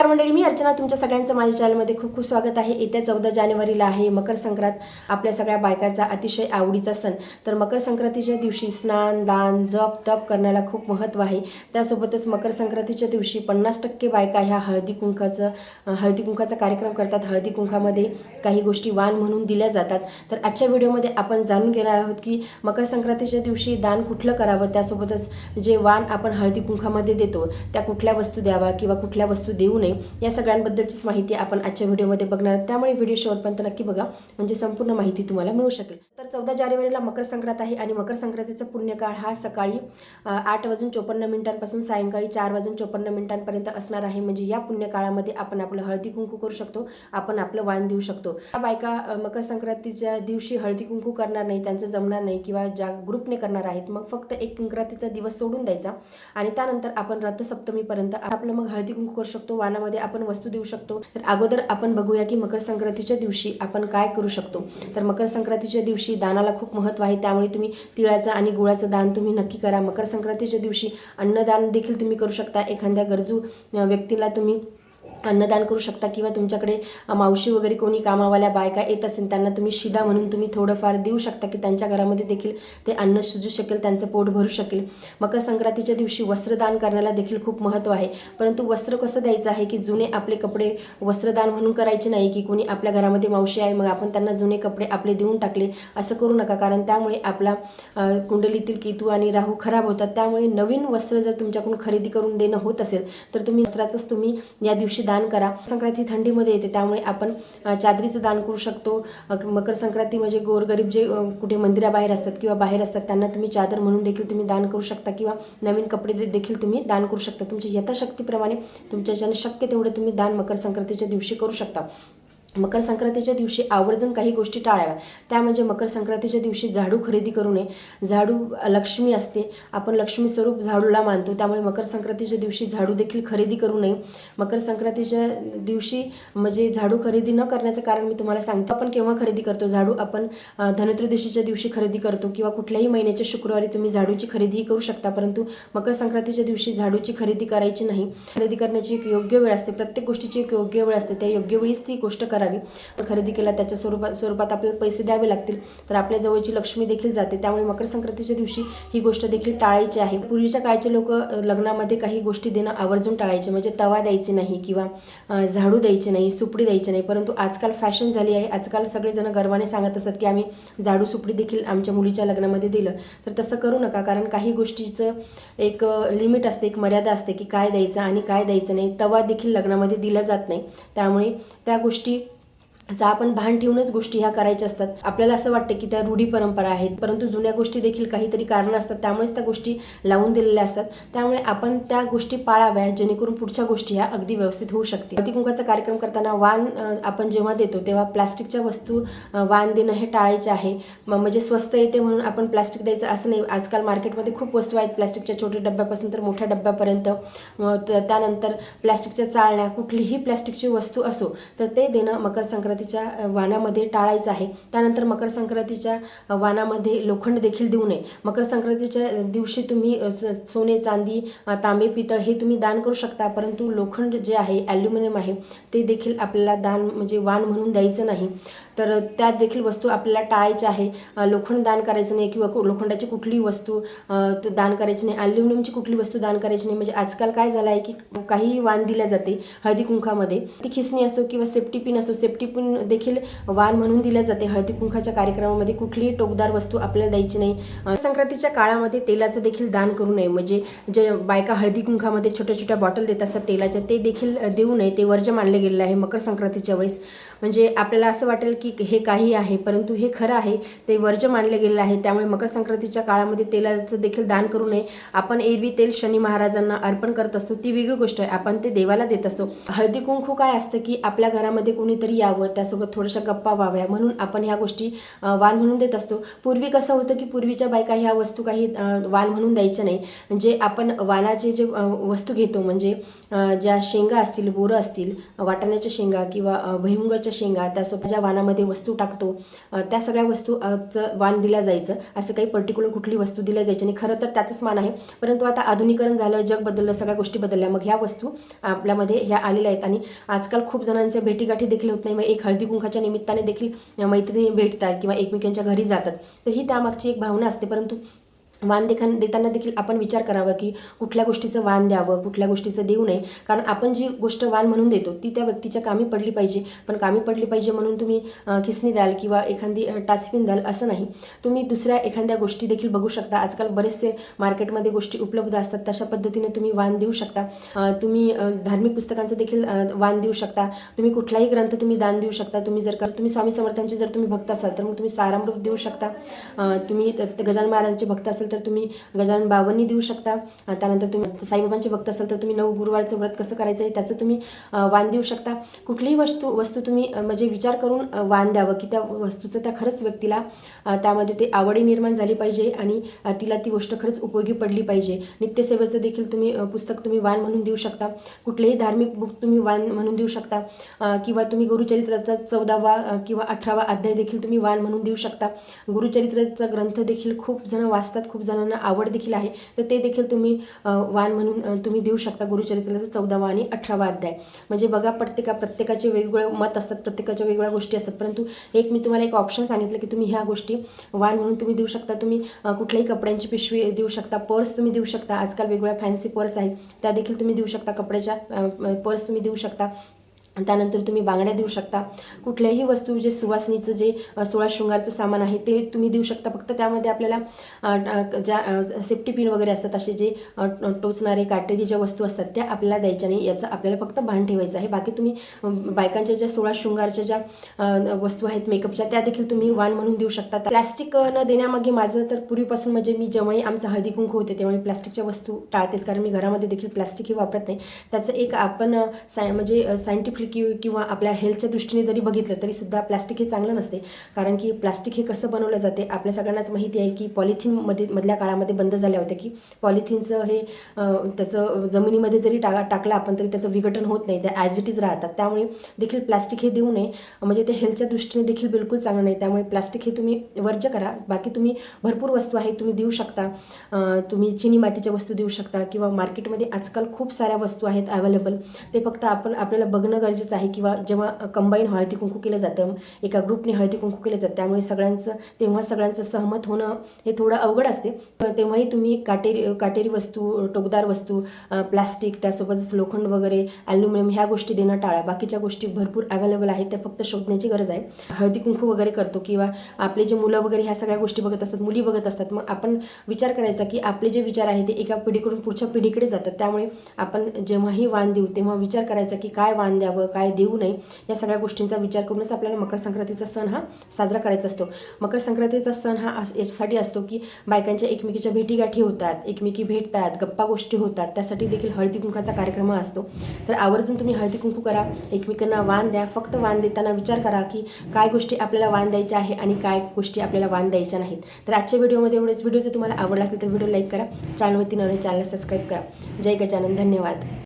तर मंडळी मी अर्चना. तुमच्या सगळ्यांचं माझ्या चॅनलमध्ये खूप खूप स्वागत आहे. येत्या चौदा जानेवारीला आहे मकर संक्रांत. आपल्या सगळ्या बायकाचा अतिशय आवडीचा सण. तर मकर संक्रांतीच्या दिवशी स्नान दान जप तप करण्याला खूप महत्त्व आहे. त्यासोबतच मकर संक्रांतीच्या दिवशी पन्नास टक्के बायका ह्या हळदी कुंकाचं हळदी कुंकाचा कार्यक्रम करतात. हळदी कुंकामध्ये काही गोष्टी वाण म्हणून दिल्या जातात. तर आजच्या व्हिडिओमध्ये आपण जाणून घेणार आहोत की मकर संक्रांतीच्या दिवशी दान कुठलं करावं? त्यासोबतच जे वाण आपण हळदी कुंकामध्ये देतो त्या कुठल्या वस्तू द्यावा किंवा कुठल्या वस्तू देऊ नये? या सगळ्यांबद्दलचीच माहिती आपण आजच्या व्हिडिओमध्ये बघणार आहोत. त्यामुळे व्हिडिओ शेवटपर्यंत नक्की बघा. म्हणजे संपूर्ण माहिती तुम्हाला मिळू शकेल. तर चौदा जानेवारीला मकर संक्रांत आहे आणि मकर संक्रांतीचा पुण्यकाळ हा सकाळी आठ वाजून चोपन्न मिनिटांपासून सायंकाळी चार वाजून चोपन्न मिनिटांपर्यंत असणार आहे. म्हणजे या पुण्यकाळामध्ये आपण आपलं हळदी कुंकू करू शकतो. आपण आपलं वाण देऊ शकतो. या बायका मकर संक्रांतीच्या दिवशी हळदी कुंकू करणार नाही त्यांचं जमणार नाही किंवा ज्या ग्रुपने करणार आहेत मग फक्त एक संक्रांतीचा दिवस सोडून द्यायचा. आणि त्यानंतर आपण रथसप्तमीपर्यंत आपलं मग हळदी कुंकू करू शकतो. वाणामध्ये आपण वस्तू देऊ शकतो. तर अगोदर आपण बघूया की मकर संक्रांतीच्या दिवशी आपण काय करू शकतो. तर मकर संक्रांतीच्या दिवशी दानाला खूप महत्त्व आहे. त्यामुळे तुम्ही तिळाचं आणि गुळाचं दान तुम्ही नक्की करा. मकर संक्रांतीच्या दिवशी अन्नदान देखील तुम्ही करू शकता. एखाद्या गरजू व्यक्तीला तुम्ही अन्नदान करू शकता किंवा तुमच्याकडे मावशी वगैरे कोणी कामावाल्या बायका येत असतील त्यांना तुम्ही शिदा म्हणून तुम्ही थोडंफार देऊ शकता की त्यांच्या घरामध्ये देखील ते अन्न शिजू शकेल त्यांचं पोट भरू शकेल. मकर संक्रांतीच्या दिवशी वस्त्रदान करण्याला देखील खूप महत्त्व आहे. परंतु वस्त्र कसं द्यायचं आहे की जुने आपले कपडे वस्त्रदान म्हणून करायचे नाही की कोणी आपल्या घरामध्ये मावशी आहे मग आपण त्यांना जुने कपडे आपले देऊन टाकले असं करू नका. कारण त्यामुळे आपला कुंडलीतील केतू आणि राहू खराब होतात. त्यामुळे नवीन वस्त्र जर तुमच्याकडून खरेदी करून देणं होत असेल तर तुम्ही वस्त्राचंच तुम्ही या दिवशी दान करा. संक्रांती थंडीमध्ये येते त्यामुळे आपण चादरीचं दान करू शकतो. मकर संक्रांती म्हणजे गोरगरीब जे कुठे मंदिराबाहेर असतात किंवा बाहेर असतात त्यांना तुम्ही चादर म्हणून देखील तुम्ही दान करू शकता किंवा नवीन कपडे देखील तुम्ही दान करू शकता. तुमच्या यथाशक्तीप्रमाणे तुमच्याच्याने शक्य तेवढं तुम्ही दान मकर संक्रांतीच्या दिवशी करू शकता. मकर संक्रांतीच्या दिवशी आवर्जून काही गोष्टी टाळाव्या. त्या म्हणजे मकर संक्रांतीच्या दिवशी झाडू खरेदी करू नये. झाडू लक्ष्मी असते. आपण लक्ष्मी स्वरूप झाडूला मानतो. त्यामुळे मकर संक्रांतीच्या दिवशी झाडू देखील खरेदी करू नये. मकर संक्रांतीच्या दिवशी म्हणजे झाडू खरेदी न करण्याचं कारण मी तुम्हाला सांगतो. आपण केव्हा खरेदी करतो? झाडू आपण धनत्रयोदशीच्या दिवशी खरेदी करतो किंवा कुठल्याही महिन्याच्या शुक्रवारी तुम्ही झाडूची खरेदीही करू शकता. परंतु मकर संक्रांतीच्या दिवशी झाडूची खरेदी करायची नाही. खरेदी करण्याची एक योग्य वेळ असते. प्रत्येक गोष्टीची एक योग्य वेळ असते. त्या योग्य वेळीच ती गोष्ट करावी. पण खरेदी केला त्याच्या स्वरूपात स्वरूपात आपल्याला पैसे द्यावे लागतील. तर आपल्या जवळची लक्ष्मी देखील जाते. त्यामुळे मकर संक्रांतीच्या दिवशी ही गोष्ट देखील टाळायची आहे. पूर्वीच्या काळचे लोक लग्नामध्ये काही गोष्टी देणं आवर्जून टाळायचे. म्हणजे तवा द्यायचे नाही किंवा झाडू द्यायचे नाही सुपडी द्यायची नाही. परंतु आजकाल फॅशन झाली आहे. आजकाल सगळेजण गर्वाने सांगत असतात की आम्ही झाडू सुपडी देखील आमच्या मुलीच्या लग्नामध्ये दिलं. तर तसं करू नका. कारण काही गोष्टीचं एक लिमिट असते एक मर्यादा असते की काय द्यायचं आणि काय द्यायचं नाही. तवा देखील लग्नामध्ये दिला जात नाही. त्यामुळे त्या गोष्टी चा आपण भान ठेवूनच गोष्टी ह्या करायच्या असतात. आपल्याला असं वाटतं की त्या रूढी परंपरा आहेत परंतु जुन्या गोष्टी देखील काहीतरी कारणं असतात. त्यामुळेच त्या गोष्टी लावून दिलेल्या असतात. त्यामुळे आपण त्या गोष्टी पाळाव्या जेणेकरून पुढच्या गोष्टी ह्या अगदी व्यवस्थित होऊ शकते हळदी कार्यक्रम करताना वाण आपण जेव्हा देतो तेव्हा प्लास्टिकच्या वस्तू वान वाण देणं हे टाळायचे आहे. म- म्हणजे स्वस्त येते म्हणून आपण प्लास्टिक द्यायचं असं नाही. आजकाल मार्केटमध्ये खूप वस्तू आहेत प्लास्टिकच्या छोट्या डब्यापासून तर मोठ्या डब्यापर्यंत. त- त्यानंतर प्लास्टिकच्या चाळण्या कुठलीही प्लास्टिकची वस्तू असो तर ते देणं मकर संक्रांतीच्या वाणामध्ये टाळायचं आहे. त्यानंतर मकर संक्रांतीच्या वाणामध्ये लोखंड देखील देऊ नये. मकर संक्रांतीच्या दिवशी तुम्ही स- सोने चांदी तांबे पितळ हे तुम्ही दान करू शकता. परंतु लोखंड जे आहे ॲल्युमिनियम आहे ते देखील आपल्याला दान म्हणजे वाण म्हणून द्यायचं नाही. तर त्यात देखील वस्तू आपल्याला टाळायच्या आहे. लोखंड दान करायचं नाही किंवा लोखंडाची कुठली वस्तू दान करायची नाही. ॲल्युमिनियमची कुठली वस्तू दान करायची नाही. म्हणजे आजकाल काय झालं आहे की काही वाण दिल्या जाते हळदी कुंखामध्ये ती खिसणी असो किंवा सेफ्टी पिन असो सेफ्टी पिन देखील वाण म्हणून दिल्या जाते. हळदी कुंखाच्या कार्यक्रमामध्ये कुठलीही टोकदार वस्तू आपल्याला द्यायची नाही. संक्रांतीच्या काळामध्ये तेलाचं देखील दान करू नये. म्हणजे जे बायका हळदी कुंखामध्ये छोट्या छोट्या बॉटल देत असतात तेलाच्या ते देखील देऊ नये. ते वर्ज्य मानले गेलेलं आहे मकर संक्रांतीच्या वेळेस. म्हणजे आपल्याला असं वाटेल की हे काही आहे परंतु हे खरं आहे ते वर्ज्य मानले गेलेलं आहे. त्यामुळे मकर संक्रांतीच्या काळामध्ये तेलाचं देखील दान करू नये. आपण एरवी तेल शनी महाराजांना अर्पण करत असतो. ती वेगळी गोष्ट आहे. आपण ते देवाला देत असतो. हळदी कुंकू काय असतं की आपल्या घरामध्ये कोणीतरी यावं त्यासोबत थोड्याशा गप्पा व्हाव्या. म्हणून आपण ह्या गोष्टी वाल वाण म्हणून देत असतो. पूर्वी कसं होतं की पूर्वीच्या बायका ह्या वस्तू काही वाल वाण म्हणून द्यायच्या नाही. म्हणजे आपण वाणाचे जे वस्तू घेतो म्हणजे ज्या शेंगा असतील बोरं असतील वाटाण्याच्या शेंगा किंवा अ, शेंगा त्यासोबत ज्या वाणामध्ये वस्तू टाकतो त्या सगळ्या वस्तू वान वाण दिल्या जायचं. असं काही पर्टिक्युलर कुठली वस्तू दिल्या जायची आणि खरं तर त्याचंच मान आहे. परंतु आता आधुनिकरण झालं जग बदललं सगळ्या गोष्टी बदलल्या. मग ह्या वस्तू आपल्यामध्ये ह्या आलेल्या आहेत. आणि आजकाल खूप जणांच्या भेटीगाठी देखील होत नाही. मग एक हळदी कुंखाच्या निमित्ताने देखील मैत्रिणी भेटतात किंवा एकमेकांच्या घरी जातात. तर ही त्यामागची एक भावना असते. परंतु वाण देखान देताना देखील आपण विचार करावा की कुठल्या गोष्टीचं वाण द्यावं कुठल्या गोष्टीचं देऊ नये. कारण आपण जी गोष्ट वाण म्हणून देतो ती त्या व्यक्तीच्या कामी पडली पाहिजे. पण कामी पडली पाहिजे म्हणून तुम्ही किसनी खिसणी द्याल किंवा एखादी अ, टाचपिन द्याल असं नाही. तुम्ही दुसऱ्या एखाद्या गोष्टी देखील बघू शकता. आजकाल बरेचसे मार्केटमध्ये गोष्टी उपलब्ध असतात. तशा पद्धतीने तुम्ही वाण देऊ शकता. तुम्ही धार्मिक पुस्तकांचं देखील वाण देऊ शकता. तुम्ही कुठलाही ग्रंथ तुम्ही दान देऊ शकता. तुम्ही जर का तुम्ही स्वामी समर्थांचे जर तुम्ही भक्त असाल तर मग तुम्ही सारामृत देऊ शकता. तुम्ही त- गजानन महाराजांचे भक्त असाल तर तुम्ही गजानन बावन्नी देऊ शकता. त्यानंतर तुम्ही साईबाबांचे भक्त असाल तर तुम्ही नऊ गुरुवारचं व्रत कसं करायचं आहे त्याचं तुम्ही वान वाण देऊ शकता. कुठलीही वस्तू वस्तू तुम्ही म्हणजे विचार करून वान वाण द्यावं की त्या वस्तूचं त्या खरंच व्यक्तीला त्यामध्ये ते आवडी निर्माण झाली पाहिजे आणि तिला ती गोष्ट खरंच उपयोगी पडली पाहिजे. नित्यसेवेचं देखील तुम्ही पुस्तक तुम्ही वाण म्हणून देऊ शकता. कुठलेही धार्मिक बुक तुम्ही वाण म्हणून देऊ शकता. किंवा तुम्ही गुरुचरित्राचा चौदावा किंवा अठरावा अध्याय देखील तुम्ही वाण म्हणून देऊ शकता. गुरुचरित्राचा ग्रंथ देखील खूप जण वाचतात खूप जणांना आवड देखील आहे. तर ते देखील तुम्ही अ, वाण म्हणून तुम्ही देऊ शकता गुरुचरित्राचा चौदावा आणि अठरावा अध्याय. म्हणजे बघा प्रत्येका प्रत्येकाचे वेगवेगळे मत असतात प्रत्येकाच्या वेगवेगळ्या गोष्टी असतात. परंतु एक मी तुम्हाला एक ऑप्शन सांगितलं की तुम्ही ह्या गोष्टी वाण म्हणून तुम्ही देऊ शकता. तुम्ही कुठल्याही कपड्यांची पिशवी देऊ शकता पर्स तुम्ही देऊ शकता. आजकाल वेगवेगळ्या फॅन्सी पर्स आहेत. त्या देखील तुम्ही देऊ शकता. कपड्याच्या पर्स तुम्ही देऊ शकता. त्यानंतर तुम्ही बांगड्या देऊ शकता. कुठल्याही वस्तू जे सुवासनीचं जे सोळा शृंगारचं सामान आहे ते तुम्ही देऊ शकता. फक्त त्यामध्ये आपल्याला ज्या सेफ्टी पिन वगैरे असतात असे जे टोचणारे काटेरी ज्या वस्तू असतात त्या आपल्याला द्यायच्या नाही. याचं आपल्याला फक्त भान ठेवायचं आहे. बाकी तुम्ही बायकांच्या ज्या सोळा शृंगारच्या ज्या वस्तू आहेत मेकअपच्या त्या देखील तुम्ही वाण म्हणून देऊ शकता. प्लॅस्टिक न देण्यामागे माझं तर पूर्वीपासून म्हणजे मी जेव्हाही आमचं हळदी कुंकू होते तेव्हा मी प्लॅस्टिकच्या वस्तू टाळतेच. कारण मी घरामध्ये देखील प्लॅस्टिक हे वापरत नाही. त्याचं एक आपण साय म्हणजे सायंटिफिक किंवा आपल्या हेल्थच्या दृष्टीने जरी बघितलं तरी सुद्धा हे चांगलं नसते. कारण की प्लास्टिक हे कसं बनवलं जाते आपल्या सगळ्यांनाच माहिती आहे की पॉलिथिनमध्ये मधल्या काळामध्ये बंद झाल्या होत्या की पॉलिथिनचं हे त्याचं जमिनीमध्ये जरी टा टाकलं आपण तरी त्याचं विघटन होत नाही त्या ॲज इट इज राहतात. त्यामुळे देखील प्लास्टिक हे देऊ नये. म्हणजे ते हेल्थच्या दृष्टीने देखील बिलकुल चांगलं नाही. त्यामुळे प्लास्टिक हे तुम्ही वर्ज्य करा. बाकी तुम्ही भरपूर वस्तू आहेत तुम्ही देऊ शकता. तुम्ही चिनी मातीच्या वस्तू देऊ शकता किंवा मार्केटमध्ये आजकाल खूप साऱ्या वस्तू आहेत अवेलेबल ते फक्त आपण आपल्याला बघणं गरजेचं आहे किंवा जेव्हा कंबाईन हळदी कुंकू केलं जातं एका ग्रुपने हळदी कुंकू केलं जातं त्यामुळे सगळ्यांचं तेव्हा सगळ्यांचं सहमत होणं हे थोडं अवघड असते. तेव्हाही तुम्ही काटेरी काटेरी वस्तू टोकदार वस्तू प्लास्टिक त्यासोबतच लोखंड वगैरे ॲल्युमिनियम ह्या गोष्टी देणं टाळा. बाकीच्या गोष्टी भरपूर अवेलेबल आहेत त्या फक्त शोधण्याची गरज आहे. हळदी कुंकू वगैरे करतो किंवा आपले जे मुलं वगैरे ह्या सगळ्या गोष्टी बघत असतात मुली बघत असतात मग आपण विचार करायचा की आपले जे विचार आहे ते एका पिढीकडून पुढच्या पिढीकडे जातात. त्यामुळे आपण जेव्हाही वाण देऊ तेव्हा विचार करायचा की काय वाण द्यावं? काय देऊ नये या सगळ्या गोष्टींचा विचार करूनच आपल्याला मकर संक्रांतीचा सण हा साजरा करायचा असतो. मकर संक्रांतीचा सण हा अस- याच्यासाठी असतो की बायकांच्या एकमेकीच्या भेटीगाठी होतात एकमेकी भेटतात गप्पा गोष्टी होतात त्यासाठी देखील हळदी कुंकाचा कार्यक्रम असतो. तर आवर्जून तुम्ही हळदी कुंकू करा एकमेकांना वाण द्या फक्त वाण देताना विचार करा की काय गोष्टी आपल्याला वाण द्यायच्या आहे आणि काय गोष्टी आपल्याला वाण द्यायच्या नाहीत. तर आजच्या व्हिडिओमध्ये एवढेच. व्हिडिओ जर तुम्हाला आवडला असेल तर व्हिडिओ लाईक करा चॅनलवरती नवीन चॅनल सबस्क्राईब करा. जय गजानन. धन्यवाद.